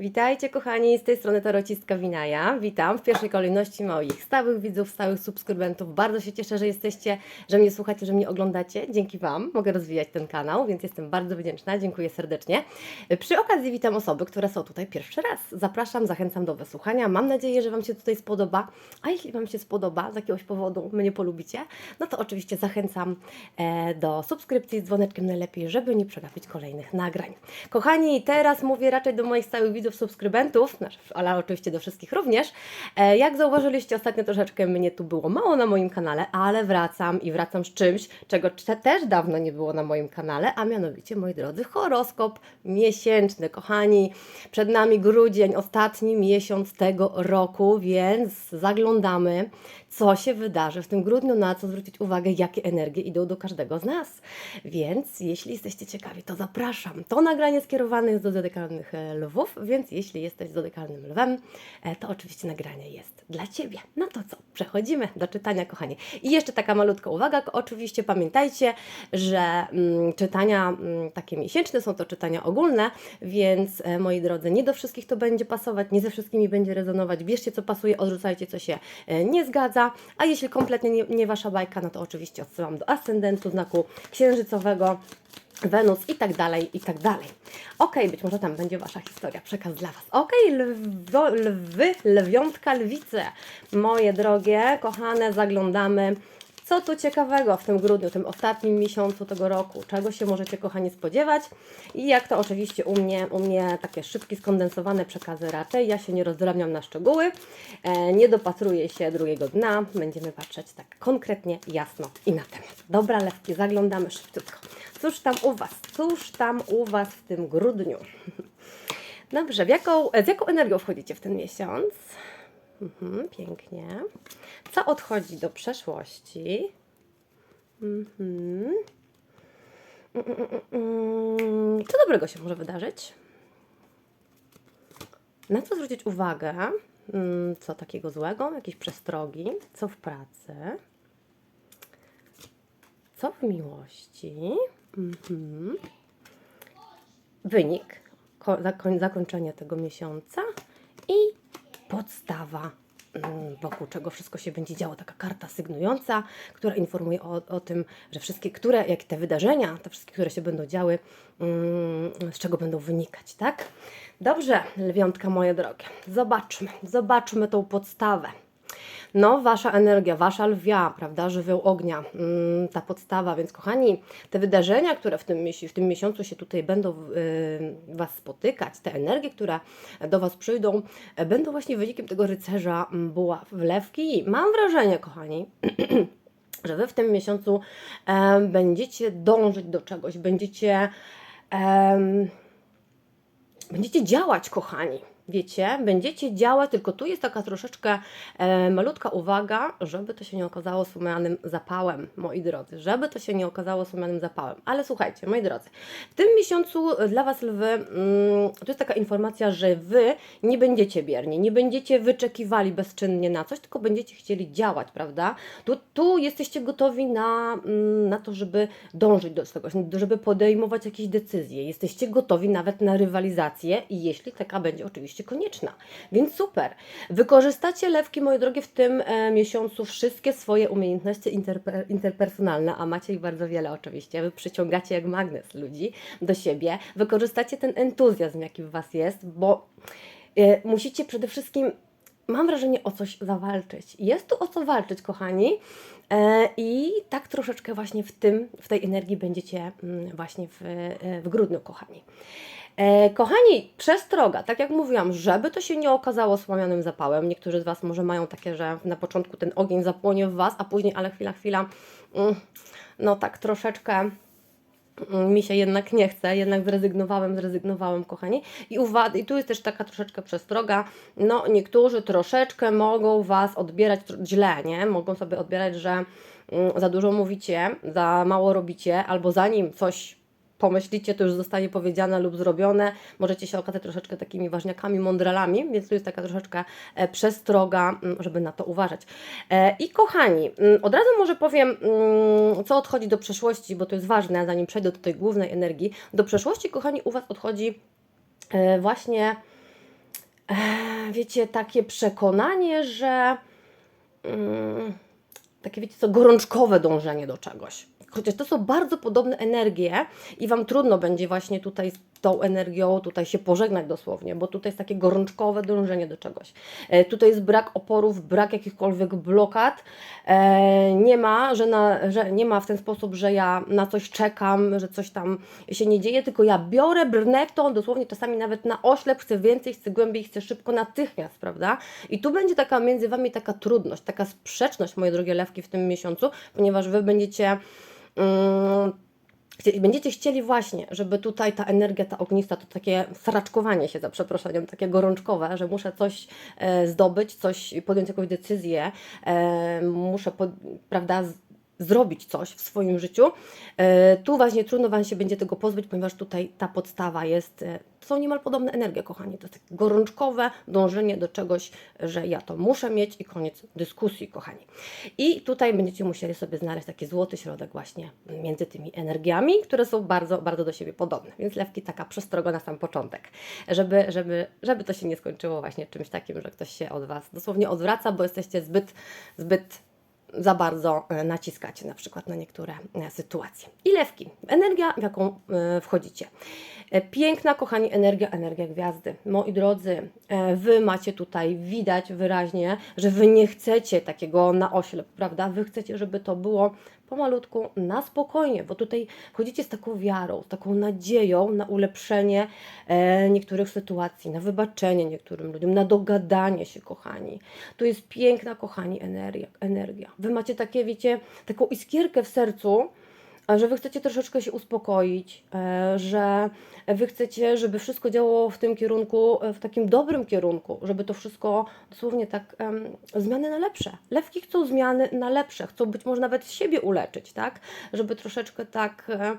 Witajcie kochani, z tej strony Tarocistka Winaja. Witam w pierwszej kolejności moich stałych widzów, stałych subskrybentów. Bardzo się cieszę, że jesteście, że mnie słuchacie, że mnie oglądacie. Dzięki Wam mogę rozwijać ten kanał, więc jestem bardzo wdzięczna. Dziękuję serdecznie. Przy okazji witam osoby, które są tutaj pierwszy raz. Zapraszam, zachęcam do wysłuchania. Mam nadzieję, że Wam się tutaj spodoba. A jeśli Wam się spodoba, z jakiegoś powodu mnie polubicie, no to oczywiście zachęcam e, do subskrypcji z dzwoneczkiem najlepiej, żeby nie przegapić kolejnych nagrań. Kochani, teraz mówię raczej do moich stałych widzów, subskrybentów, znaczy, ale oczywiście do wszystkich również. E, Jak zauważyliście, ostatnio troszeczkę mnie tu było mało na moim kanale, ale wracam i wracam z czymś, czego cze- też dawno nie było na moim kanale, a mianowicie, moi drodzy, horoskop miesięczny. Kochani, przed nami grudzień, ostatni miesiąc tego roku, więc zaglądamy, co się wydarzy w tym grudniu, na co zwrócić uwagę, jakie energie idą do każdego z nas. Więc jeśli jesteście ciekawi, to zapraszam. To nagranie skierowane jest do zodykalnych e, lwów, więc jeśli jesteś zodykalnym lwem, e, to oczywiście nagranie jest dla Ciebie. No to co? Przechodzimy do czytania, kochani. I jeszcze taka malutka uwaga. Oczywiście pamiętajcie, że mm, czytania mm, takie miesięczne są to czytania ogólne, więc e, moi drodzy, nie do wszystkich to będzie pasować, nie ze wszystkimi będzie rezonować. Bierzcie co pasuje, odrzucajcie co się e, nie zgadza. A jeśli kompletnie nie, nie Wasza bajka, no to oczywiście odsyłam do ascendentu, znaku księżycowego. Wenus i tak dalej, i tak dalej. Okej, być może tam będzie Wasza historia, przekaz dla Was. Okej, lwo, lwy, lwiątka, lwice. Moje drogie, kochane, zaglądamy. Co tu ciekawego w tym grudniu, tym ostatnim miesiącu tego roku? Czego się możecie, kochani, spodziewać? I jak to oczywiście u mnie, u mnie takie szybkie, skondensowane przekazy raczej. Ja się nie rozdrabniam na szczegóły, e, nie dopatruję się drugiego dna. Będziemy patrzeć tak konkretnie, jasno i na temat. Dobra, lewki, zaglądamy szybciutko. Cóż tam u Was? Cóż tam u Was w tym grudniu? Dobrze, jaką, z jaką energią wchodzicie w ten miesiąc? Mhm, pięknie. Co odchodzi do przeszłości? Mhm. Mm, mm, mm. Co dobrego się może wydarzyć? Na co zwrócić uwagę? Co takiego złego? Jakieś przestrogi? Co w pracy? Co w miłości? Mhm. Wynik, ko- zakoń- zakończenie tego miesiąca i podstawa, mm, wokół czego wszystko się będzie działo. Taka karta sygnująca, która informuje o, o tym, że wszystkie, które, jak te wydarzenia, te wszystkie, które się będą działy, mm, z czego będą wynikać, tak? Dobrze, lwiątka moje drogie, zobaczmy, zobaczmy tą podstawę. No, wasza energia, wasza lwia, prawda, żywioł ognia, mm, ta podstawa, więc kochani, te wydarzenia, które w tym, w tym miesiącu się tutaj będą y, Was spotykać, te energie, które do Was przyjdą, będą właśnie wynikiem tego rycerza mm, buław, wlewki. Mam wrażenie, kochani, że Wy w tym miesiącu będziecie dążyć do czegoś, będziecie będziecie działać, kochani. Wiecie, będziecie działać, tylko tu jest taka troszeczkę e, malutka uwaga, żeby to się nie okazało słomianym zapałem, moi drodzy, żeby to się nie okazało słomianym zapałem. Ale słuchajcie, moi drodzy, w tym miesiącu dla Was lwy, mm, to jest taka informacja, że Wy nie będziecie bierni, nie będziecie wyczekiwali bezczynnie na coś, tylko będziecie chcieli działać, prawda? Tu, tu jesteście gotowi na, mm, na to, żeby dążyć do tego, żeby podejmować jakieś decyzje. Jesteście gotowi nawet na rywalizację, jeśli taka będzie oczywiście konieczna. Więc super. Wykorzystacie lewki, moje drogie, w tym e, miesiącu wszystkie swoje umiejętności interpe, interpersonalne, a macie ich bardzo wiele oczywiście. Wy przyciągacie jak magnes ludzi do siebie. Wykorzystacie ten entuzjazm, jaki w Was jest, bo e, musicie przede wszystkim mam wrażenie, o coś zawalczyć. Jest tu o co walczyć, kochani. E, I tak troszeczkę właśnie w tym, w tej energii będziecie mm, właśnie w, w grudniu, kochani. E, kochani, przestroga, tak jak mówiłam, żeby to się nie okazało słamianym zapałem. Niektórzy z Was może mają takie, że na początku ten ogień zapłonie w Was, a później, ale chwila, chwila, mm, no tak troszeczkę Mm, mi się jednak nie chce, jednak zrezygnowałem, zrezygnowałem, kochani. I, uwa- I tu jest też taka troszeczkę przestroga. No, niektórzy troszeczkę mogą Was odbierać źle, nie? Mogą sobie odbierać, że mm, za dużo mówicie, za mało robicie, albo zanim coś pomyślicie, to już zostanie powiedziane lub zrobione. Możecie się okazać troszeczkę takimi ważniakami, mądralami, więc tu jest taka troszeczkę e, przestroga, mm, żeby na to uważać. E, I kochani, mm, od razu może powiem, mm, co odchodzi do przeszłości, bo to jest ważne, zanim przejdę do tej głównej energii. Do przeszłości, kochani, u Was odchodzi e, właśnie wiecie, takie przekonanie, że takie, wiecie co, gorączkowe dążenie do czegoś. Chociaż to są bardzo podobne energie i Wam trudno będzie właśnie tutaj tą energią tutaj się pożegnać dosłownie, bo tutaj jest takie gorączkowe dążenie do czegoś. E, tutaj jest brak oporów, brak jakichkolwiek blokad. E, nie ma, że, na, że nie ma w ten sposób, że ja na coś czekam, że coś tam się nie dzieje, tylko ja biorę, brnę w to, dosłownie czasami nawet na oślep, chcę więcej, chcę głębiej, chcę szybko, natychmiast, prawda? I tu będzie taka między Wami taka trudność, taka sprzeczność, moje drogie lewki, w tym miesiącu, ponieważ Wy będziecie... Mm, Będziecie chcieli właśnie, żeby tutaj ta energia, ta ognista, to takie sraczkowanie się za przeproszeniem, takie gorączkowe, że muszę coś e, zdobyć, coś, podjąć jakąś decyzję, e, muszę, prawda, zrobić coś w swoim życiu. E, tu właśnie trudno Wam się będzie tego pozbyć, ponieważ tutaj ta podstawa jest, e, to są niemal podobne energie, kochani. To jest takie gorączkowe dążenie do czegoś, że ja to muszę mieć i koniec dyskusji, kochani. I tutaj będziecie musieli sobie znaleźć taki złoty środek właśnie między tymi energiami, które są bardzo, bardzo do siebie podobne. Więc lewki taka przestroga na sam początek, żeby, żeby, żeby to się nie skończyło właśnie czymś takim, że ktoś się od Was dosłownie odwraca, bo jesteście zbyt, zbyt za bardzo e, naciskacie na przykład na niektóre e, sytuacje. I lewki, energia, w jaką e, wchodzicie. Piękna, kochani, energia, energia gwiazdy. Moi drodzy, wy macie tutaj widać wyraźnie, że wy nie chcecie takiego na oślep, prawda? Wy chcecie, żeby to było pomalutku, na spokojnie, bo tutaj wchodzicie z taką wiarą, z taką nadzieją na ulepszenie e, niektórych sytuacji, na wybaczenie niektórym ludziom, na dogadanie się, kochani. Tu jest piękna, kochani, energia. energia. Wy macie takie, wiecie, taką iskierkę w sercu, że wy chcecie troszeczkę się uspokoić, e, że wy chcecie, żeby wszystko działało w tym kierunku, e, w takim dobrym kierunku, żeby to wszystko dosłownie tak em, zmiany na lepsze. Lewki chcą zmiany na lepsze, chcą być może nawet siebie uleczyć, tak? Żeby troszeczkę tak e,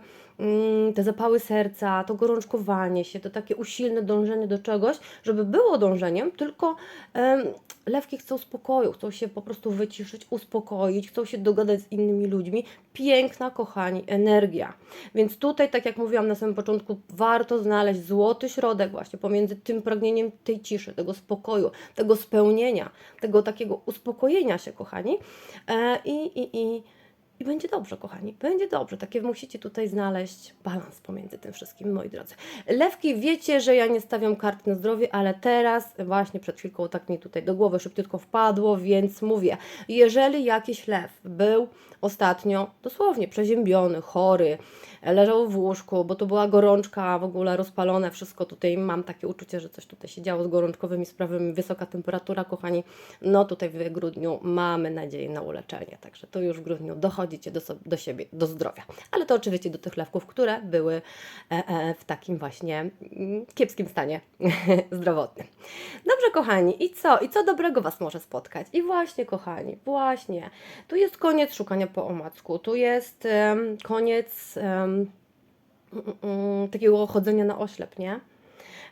te zapały serca, to gorączkowanie się, to takie usilne dążenie do czegoś, żeby było dążeniem, tylko lewki chcą spokoju, chcą się po prostu wyciszyć, uspokoić, chcą się dogadać z innymi ludźmi. Piękna, kochani, energia. Więc tutaj, tak jak mówiłam na samym początku, warto znaleźć złoty środek właśnie pomiędzy tym pragnieniem tej ciszy, tego spokoju, tego spełnienia, tego takiego uspokojenia się, kochani. E, I, i, i, i będzie dobrze, kochani, będzie dobrze. Takie musicie tutaj znaleźć balans pomiędzy tym wszystkim, moi drodzy. Lewki, wiecie, że ja nie stawiam kart na zdrowie, ale teraz właśnie przed chwilką tak mi tutaj do głowy szybciutko wpadło, więc mówię, jeżeli jakiś lew był ostatnio dosłownie przeziębiony, chory, leżał w łóżku, bo to była gorączka, w ogóle rozpalone wszystko tutaj, mam takie uczucie, że coś tutaj się działo z gorączkowymi sprawami, wysoka temperatura, kochani, no tutaj w grudniu mamy nadzieję na uleczenie, także to już w grudniu dochodzicie do, do siebie, do zdrowia, ale to oczywiście do tych lewków, które były e, e, w takim właśnie mm, kiepskim stanie zdrowotnym. Dobrze, kochani, i co? I co dobrego Was może spotkać? I właśnie, kochani, właśnie, tu jest koniec szukania po omacku, tu jest koniec mm, mm, takiego chodzenia na oślep, nie?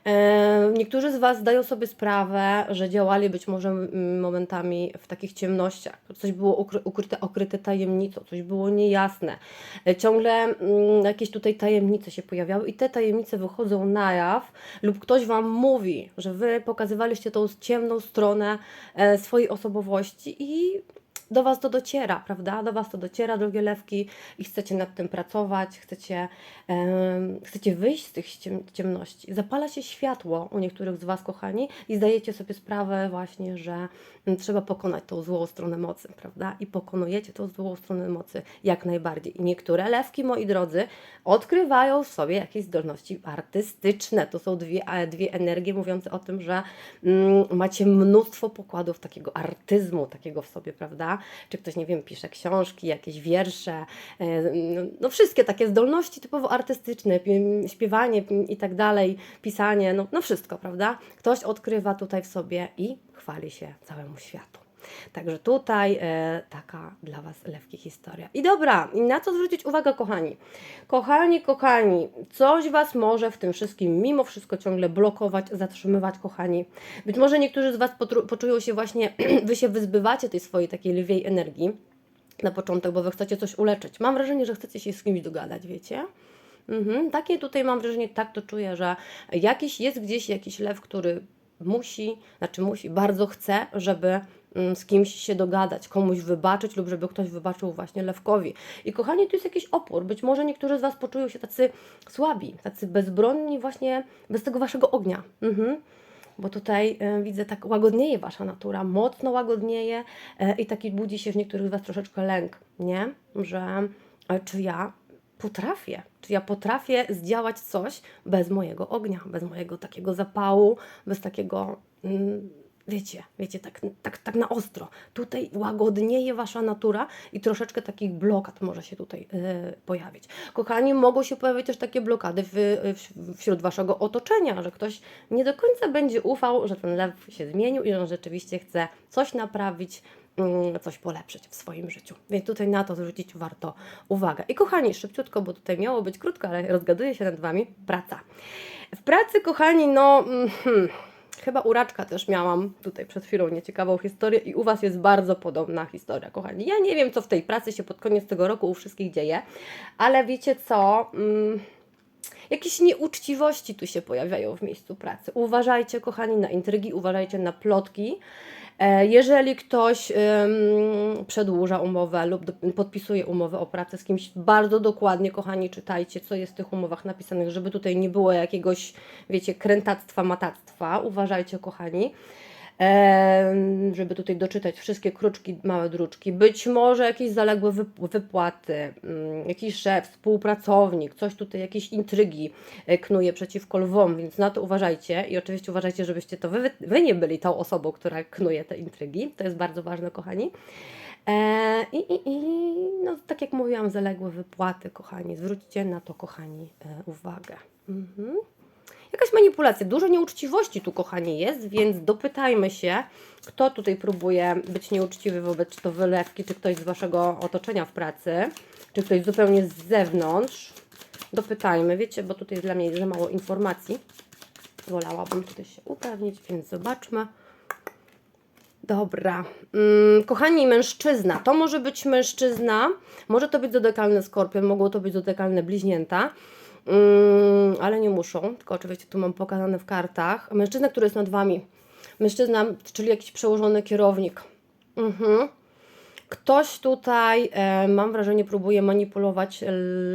E, Niektórzy z Was zdają sobie sprawę, że działali być może mm, momentami w takich ciemnościach. Coś było ukry- ukryte, okryte tajemnicą, coś było niejasne. E, Ciągle mm, jakieś tutaj tajemnice się pojawiały i te tajemnice wychodzą na jaw lub ktoś Wam mówi, że Wy pokazywaliście tą ciemną stronę e, swojej osobowości i do Was to dociera, prawda? Do Was to dociera, drogie lewki, i chcecie nad tym pracować, chcecie, em, chcecie wyjść z tych ciem- ciemności. Zapala się światło u niektórych z Was, kochani, i zdajecie sobie sprawę właśnie, że mm, trzeba pokonać tą złą stronę mocy, prawda? I pokonujecie tą złą stronę mocy jak najbardziej. I niektóre lewki, moi drodzy, odkrywają w sobie jakieś zdolności artystyczne. To są dwie, e, dwie energie mówiące o tym, że mm, macie mnóstwo pokładów takiego artyzmu, takiego w sobie, prawda? Czy ktoś, nie wiem, pisze książki, jakieś wiersze, e, no, no wszystkie takie zdolności typowo artystyczne, pi- śpiewanie pi- i tak dalej, pisanie, no, no wszystko, prawda? Ktoś odkrywa tutaj w sobie i chwali się całemu światu. Także tutaj e, taka dla Was lewki historia. I dobra, i na co zwrócić uwagę, kochani? Kochani, kochani, coś Was może w tym wszystkim mimo wszystko ciągle blokować, zatrzymywać, kochani. Być może niektórzy z Was poczują się właśnie, Wy się wyzbywacie tej swojej takiej lwiej energii na początek, bo Wy chcecie coś uleczyć. Mam wrażenie, że chcecie się z kimś dogadać, wiecie? Mhm, takie tutaj mam wrażenie, tak to czuję, że jakiś jest gdzieś jakiś lew, który musi, znaczy musi, bardzo chce, żeby z kimś się dogadać, komuś wybaczyć lub żeby ktoś wybaczył właśnie Lewkowi. I kochani, tu jest jakiś opór. Być może niektórzy z Was poczują się tacy słabi, tacy bezbronni właśnie bez tego Waszego ognia. Mhm. Bo tutaj e, widzę, tak łagodnieje Wasza natura, mocno łagodnieje e, i taki budzi się w niektórych z Was troszeczkę lęk, nie? Że e, czy ja potrafię, czy ja potrafię zdziałać coś bez mojego ognia, bez mojego takiego zapału, bez takiego, mm, wiecie, wiecie, tak, tak, tak na ostro. Tutaj łagodnieje wasza natura i troszeczkę takich blokad może się tutaj y, pojawić. Kochani, mogą się pojawić też takie blokady w, w, wśród waszego otoczenia, że ktoś nie do końca będzie ufał, że ten lew się zmienił i on rzeczywiście chce coś naprawić, mm, coś polepszyć w swoim życiu. Więc tutaj na to zwrócić warto uwagę. I kochani, szybciutko, bo tutaj miało być krótko, ale rozgaduję się nad Wami, praca. W pracy, kochani, no... mm, Hmm, Chyba uraczka też miałam tutaj przed chwilą nieciekawą historię i u Was jest bardzo podobna historia, kochani. Ja nie wiem, co w tej pracy się pod koniec tego roku u wszystkich dzieje, ale wiecie co? Mm, Jakieś nieuczciwości tu się pojawiają w miejscu pracy. Uważajcie, kochani, na intrygi, uważajcie na plotki. E, Jeżeli ktoś przedłuża umowę lub podpisuje umowę o pracę z kimś, bardzo dokładnie, kochani, czytajcie, co jest w tych umowach napisanych, żeby tutaj nie było jakiegoś, wiecie, krętactwa, matactwa. Uważajcie, kochani. Żeby tutaj doczytać wszystkie kruczki, małe druczki. Być może jakieś zaległe wyp- wypłaty, mm, jakiś szef, współpracownik, coś tutaj, jakieś intrygi e, knuje przeciwko lwom, więc na to uważajcie i oczywiście uważajcie, żebyście to wy, wy nie byli tą osobą, która knuje te intrygi. To jest bardzo ważne, kochani. E, i, i, I no, tak jak mówiłam, zaległe wypłaty, kochani. Zwróćcie na to, kochani, e, uwagę. Mhm jakaś manipulacja, dużo nieuczciwości tu, kochani, jest, więc dopytajmy się, kto tutaj próbuje być nieuczciwy wobec czy to wylewki, czy ktoś z Waszego otoczenia w pracy, czy ktoś zupełnie z zewnątrz. Dopytajmy, wiecie, bo tutaj dla mnie jest za mało informacji. Wolałabym tutaj się upewnić, więc zobaczmy. Dobra. Mm, kochani, mężczyzna. To może być mężczyzna, może to być zodekalny skorpion, mogą to być zodekalne bliźnięta. Mm, ale nie muszą, tylko oczywiście tu mam pokazane w kartach. Mężczyzna, który jest nad Wami. Mężczyzna, czyli jakiś przełożony kierownik. Mhm. Ktoś tutaj, e, mam wrażenie, próbuje manipulować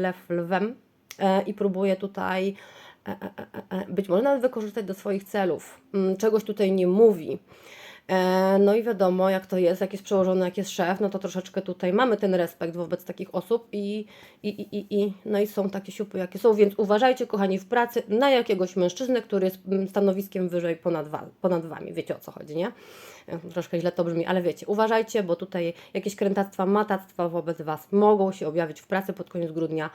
lew lwem e, i próbuje tutaj e, być może nawet wykorzystać do swoich celów. Mm, czegoś tutaj nie mówi. E, No i wiadomo, jak to jest, jak jest przełożony, jak jest szef, no to troszeczkę tutaj mamy ten respekt wobec takich osób i, i, i, i, i no i są takie siupy, jakie są, więc uważajcie, kochani, w pracy na jakiegoś mężczyznę, który jest mm, stanowiskiem wyżej ponad, wa, ponad Wami. Wiecie o co chodzi, nie? E, Troszkę źle to brzmi, ale wiecie, uważajcie, bo tutaj jakieś krętactwa, matactwa wobec Was mogą się objawić w pracy pod koniec grudnia.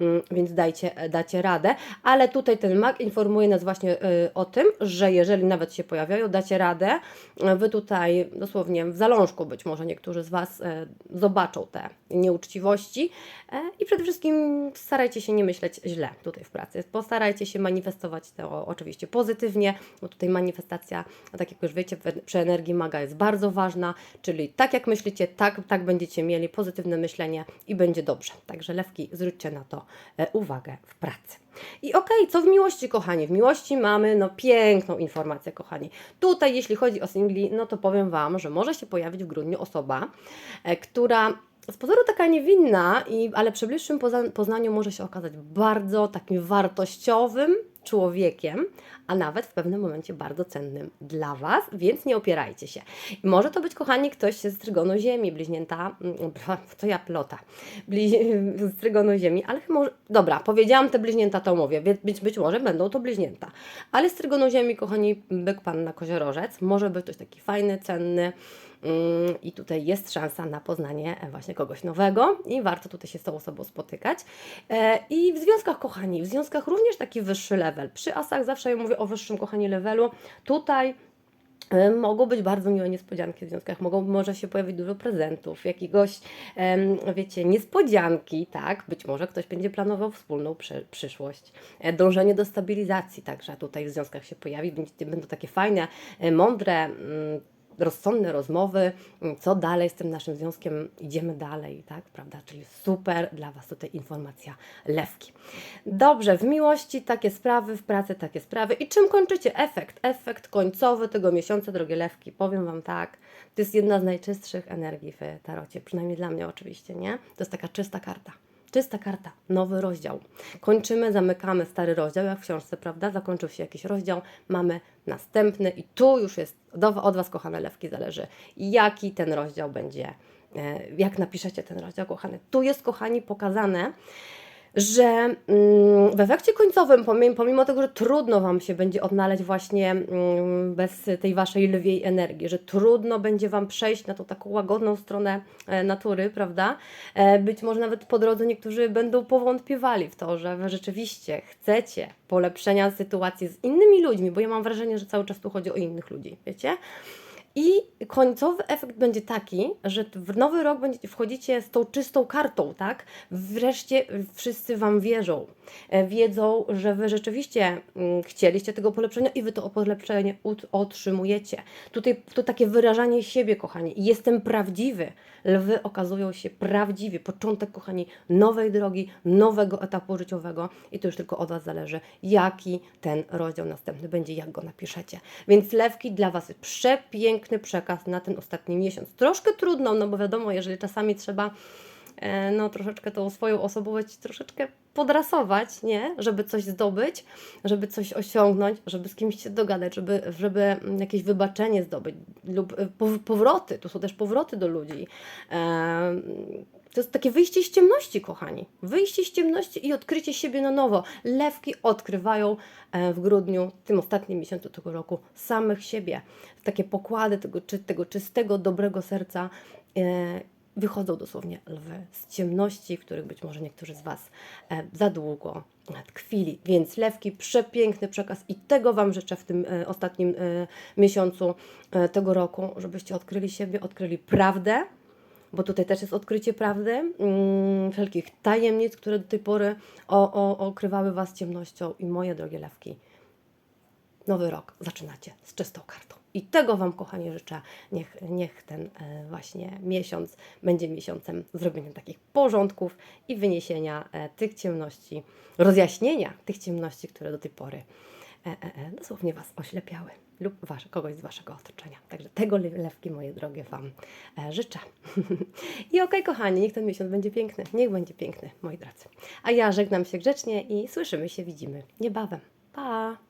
Mm, więc dajcie, dacie radę. Ale tutaj ten mag informuje nas właśnie y, o tym, że jeżeli nawet się pojawiają, dacie radę. Wy tutaj dosłownie w zalążku być może niektórzy z Was y, zobaczą te nieuczciwości y, i przede wszystkim starajcie się nie myśleć źle tutaj w pracy. Postarajcie się manifestować to oczywiście pozytywnie, bo tutaj manifestacja, tak jak już wiecie, przy energii maga jest bardzo ważna, czyli tak jak myślicie, tak, tak będziecie mieli pozytywne myślenie i będzie dobrze. Także lewki, zwróćcie na to e, uwagę w pracy. I okej, co w miłości, kochani? W miłości mamy no piękną informację, kochani. Tutaj, jeśli chodzi o singli, no to powiem Wam, że może się pojawić w grudniu osoba, e, która z pozoru taka niewinna, i, ale przy bliższym poznaniu może się okazać bardzo takim wartościowym człowiekiem, a nawet w pewnym momencie bardzo cennym dla Was, więc nie opierajcie się. Może to być, kochani, ktoś z Trygonu Ziemi, bliźnięta, mm, to ja plota, z Trygonu Ziemi, ale może, dobra, powiedziałam te bliźnięta, to mówię, być, być może będą to bliźnięta, ale z Trygonu Ziemi, kochani, byk Panna Koziorożec, może być ktoś taki fajny, cenny, I tutaj jest szansa na poznanie e, właśnie kogoś nowego i warto tutaj się z tą osobą spotykać. E, I w związkach, kochani, w związkach również taki wyższy level. Przy asach zawsze ja mówię o wyższym, kochani, levelu. Tutaj e, Mogą być bardzo miłe niespodzianki w związkach, mogą, może się pojawić dużo prezentów, jakiegoś, wiecie, niespodzianki, tak? Być może ktoś będzie planował wspólną przy, przyszłość. Dążenie do stabilizacji także tutaj w związkach się pojawi, będą takie fajne, mądre, mm, rozsądne rozmowy, mm, co dalej z tym naszym związkiem, idziemy dalej, tak, prawda, czyli super dla Was tutaj informacja lewki. Dobrze, w miłości takie sprawy, w pracy takie sprawy i czym kończycie? Efekt, efekt końcowy tego miesiąca, drogie lewki, powiem Wam tak, to jest jedna z najczystszych energii w tarocie, przynajmniej dla mnie oczywiście, nie? To jest taka czysta karta. Czysta karta, nowy rozdział. Kończymy, zamykamy stary rozdział, jak w książce, prawda? Zakończył się jakiś rozdział, mamy następny i tu już jest, do, od Was, kochane lewki, zależy, jaki ten rozdział będzie, e, jak napiszecie ten rozdział, kochany. Tu jest, kochani, pokazane, że mm, w efekcie końcowym, pomimo, tego, że trudno Wam się będzie odnaleźć właśnie mm, bez tej Waszej lwiej energii, że trudno będzie Wam przejść na tą taką łagodną stronę e, natury, prawda? E, Być może nawet po drodze niektórzy będą powątpiewali w to, że Wy rzeczywiście chcecie polepszenia sytuacji z innymi ludźmi, bo ja mam wrażenie, że cały czas tu chodzi o innych ludzi, wiecie? I końcowy efekt będzie taki, że w nowy rok będziecie, wchodzicie z tą czystą kartą, tak? Wreszcie wszyscy Wam wierzą. E, Wiedzą, że Wy rzeczywiście mm, chcieliście tego polepszenia i Wy to polepszenie otrzymujecie. Tutaj to takie wyrażanie siebie, kochani. Jestem prawdziwy. Lwy okazują się prawdziwi. Początek, kochani, nowej drogi, nowego etapu życiowego i to już tylko od Was zależy, jaki ten rozdział następny będzie, jak go napiszecie. Więc lewki dla Was jest przepiękny przekaz na ten ostatni miesiąc. Troszkę trudno, no bo wiadomo, jeżeli czasami trzeba e, no troszeczkę tą swoją osobowość troszeczkę podrasować, nie? Żeby coś zdobyć, żeby coś osiągnąć, żeby z kimś się dogadać, żeby, żeby mm, jakieś wybaczenie zdobyć lub e, pow- powroty, tu są też powroty do ludzi. Em, to jest takie wyjście z ciemności, kochani. Wyjście z ciemności i odkrycie siebie na nowo. Lewki odkrywają e, w grudniu, tym ostatnim miesiącu tego roku, samych siebie. Takie pokłady tego, tego czystego, dobrego serca e, wychodzą dosłownie lwy z ciemności, w których być może niektórzy z Was e, za długo tkwili. Więc lewki, przepiękny przekaz i tego Wam życzę w tym ostatnim miesiącu tego roku, żebyście odkryli siebie, odkryli prawdę, bo tutaj też jest odkrycie prawdy, mm, wszelkich tajemnic, które do tej pory o, o, okrywały Was ciemnością. I moje drogie lewki, nowy rok zaczynacie z czystą kartą. I tego Wam, kochani, życzę. Niech, niech ten e, właśnie miesiąc będzie miesiącem zrobienia takich porządków i wyniesienia e, tych ciemności, rozjaśnienia tych ciemności, które do tej pory e, e, e, dosłownie Was oślepiały lub wasze, kogoś z Waszego otoczenia. Także tego le- lewki, moje drogie, Wam e, życzę. I okej, kochani, niech ten miesiąc będzie piękny. Niech będzie piękny, moi drodzy. A ja żegnam się grzecznie i słyszymy się, widzimy niebawem. Pa!